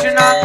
Krishna